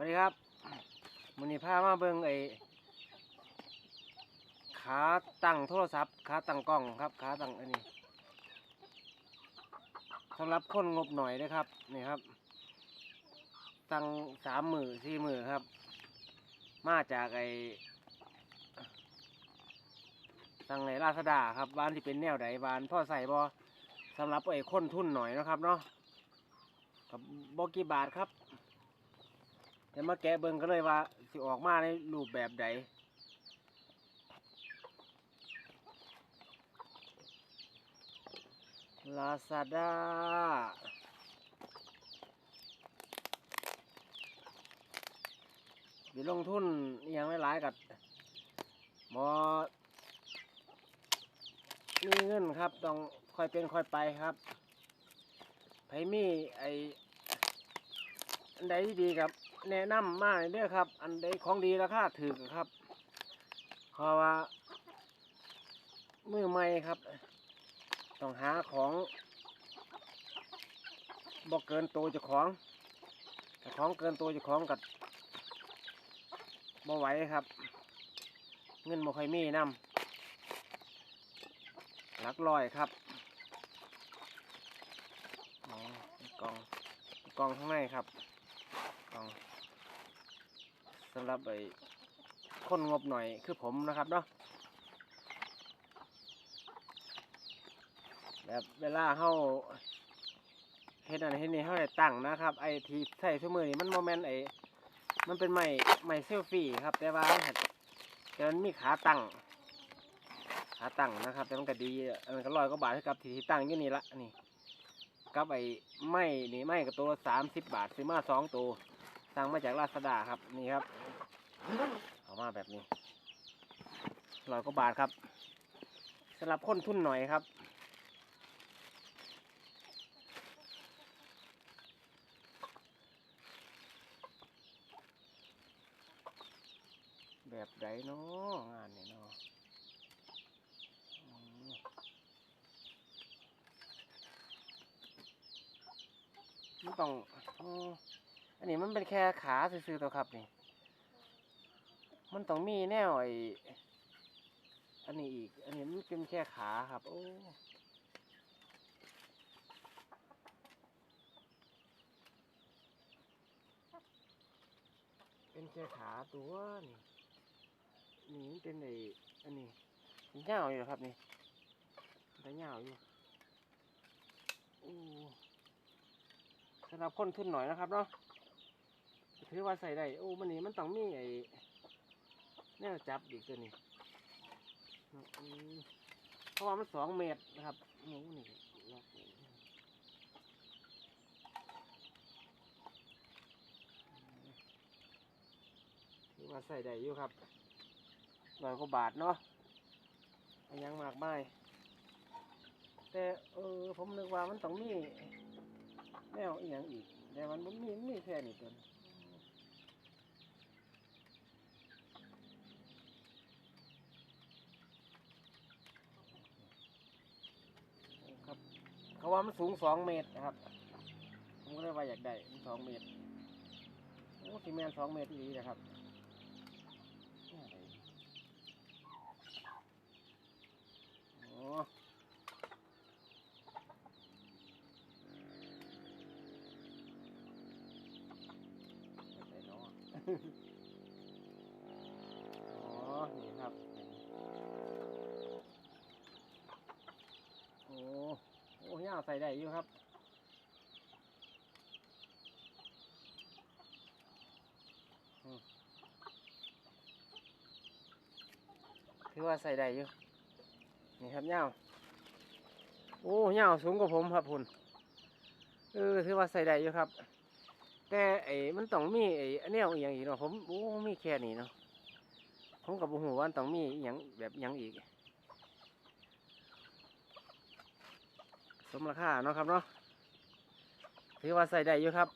วัสดีครับมันนี้พามาเบิ่งไอ้ขาตั้งโทรศัพท์ขาตั้งกล้องครับขาตั้งอันนี้สำหรับคนงบหน่อยนะครับนี่ครับ ตั้งสามหมือสี่หมือครับ มาจากไอ้ตั้งในลาซาด้าครับบ้านที่เป็นแนวใดบ้านพ่อใส่บอสำหรับไอ้คนทุนหน่อยนะครับเนาะกับบอกี่บาทครับ ดี๋ยวมาแกะเบิ่งกันเลยว่าสิออกมาในรูปแบบใดลาซาด้าสิลงทุนอหย่างหลายๆกับบอมีเงินครับ ต้องค่อยเป็นค่อยไปครับไผมีไอ อันใดที่ดีครับ แนะนำมาเด้อครับ อันใดของดีราคาถูกครับ เพราะว่ามือใหม่ครับ ต้องหาของบอกเกินตัวจ้าของแต่ของเกินตัวจ้าของกับบ่ไหวครับ เงินบ่ค่อยมีนำหลักลอยครับกองกองข้างในครับ กล่องสำหรับไอ้คนงบหน่อยคือผมนะครับเนาะแบบเวลาเฮาเฮ็ดอันเฮ็ดนี่เฮาได้ตั้งนะครับ ไอ้ที่ใส่ชั่มือนี่มันโมเมนต์ไอ้มันเป็นไม้ไม้เซลฟี่ครับ แต่ว่ามันแต่มันมีขาตั้งขาตั้งนะครับ แต่มันก็ดีอันนั้นก็ร้อยกว่าบาทให้กับที่ที่ตั้งอยู่นี่ละนี่กับไอ้ไม้นี่ไม้กับตัวสามสิบบาทซื้อมาสองตัว สั่งมาจากลาซาด้าครับนี่ครับเอามาแบบนี้ร้อยกว่าบาทครับสำหรับคนทุนหน่อยครับแบบใดเนาะงานนี่เนาะอืมมันต้อง อันนี้มันเป็นแค่ขาซื่อๆตัวครับนี่ มันต้องมีแนวไออันนี้อีก อันนี้มันเป็นแค่ขาครับ โอ้เป็นแค่ขาตัวนี่นี่มันเป็นไออันนี้มันยาวอยู่ครับนี่มันยาวอยู่อู้สำหรับคนทุนหน่อยนะครับเนาะ ถือว่าใส่ได้ โอ้มันนี่มันต้องมีไอ้แนวจับอีกตัวนี้เพราะว่ามันสองเมตรนะครับโอ้นี่ล็อกถือว่าใส่ได้อยู่ครับร้อยกว่าบาทเนาะยังมากมายแต่เออผมนึกว่ามันต้องมีแนวอีกอย่างอีก แต่มันบ่มีมีแค่นี้ตัวนี้ครับ เขาว่ามันสูงสองเมตรนะครับ ผมก็เลยว่าอยากได้มันสองเมตรโอ้สิแมนสองเมตรอีหลีนะครับอ๋อแบบไหนะอ๋อ นี่ครับ โอ้ โอ้ ย่าใส่ได้อยู่ครับถือว่าใส่ได้อยู่นี่ครับเงาโอ้เงาสูงกว่าผมครับคุณเออถือว่าใส่ได้อยู่ครับ แต่ไอ้มันต้องมีไอ้อันแนวอย่างอีกเนาะผมโอ้มีแค่นี้เนาะผมกับบุหัวามันต้องมีอย่างแบบหยังอีก สมราคาเนาะครับเนาะถือว่าใส่ได้อยู่ครับ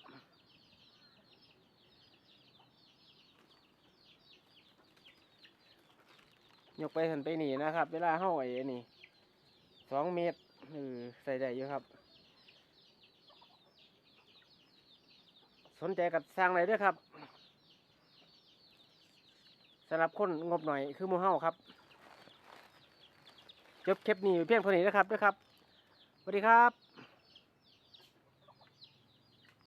ยกไปหันไปหนีนะครับ เวลาเฮาไอ้นี่สองเมตรเออใส่ได้อยู่ครับ สนใจกับสร้างอะไรด้วยครับสำหรับคนงบหน่อยคือมูเฮาครับ จบคลิปนี้เพียงเท่านี้นะครับด้วยครับ สวัสดีครับ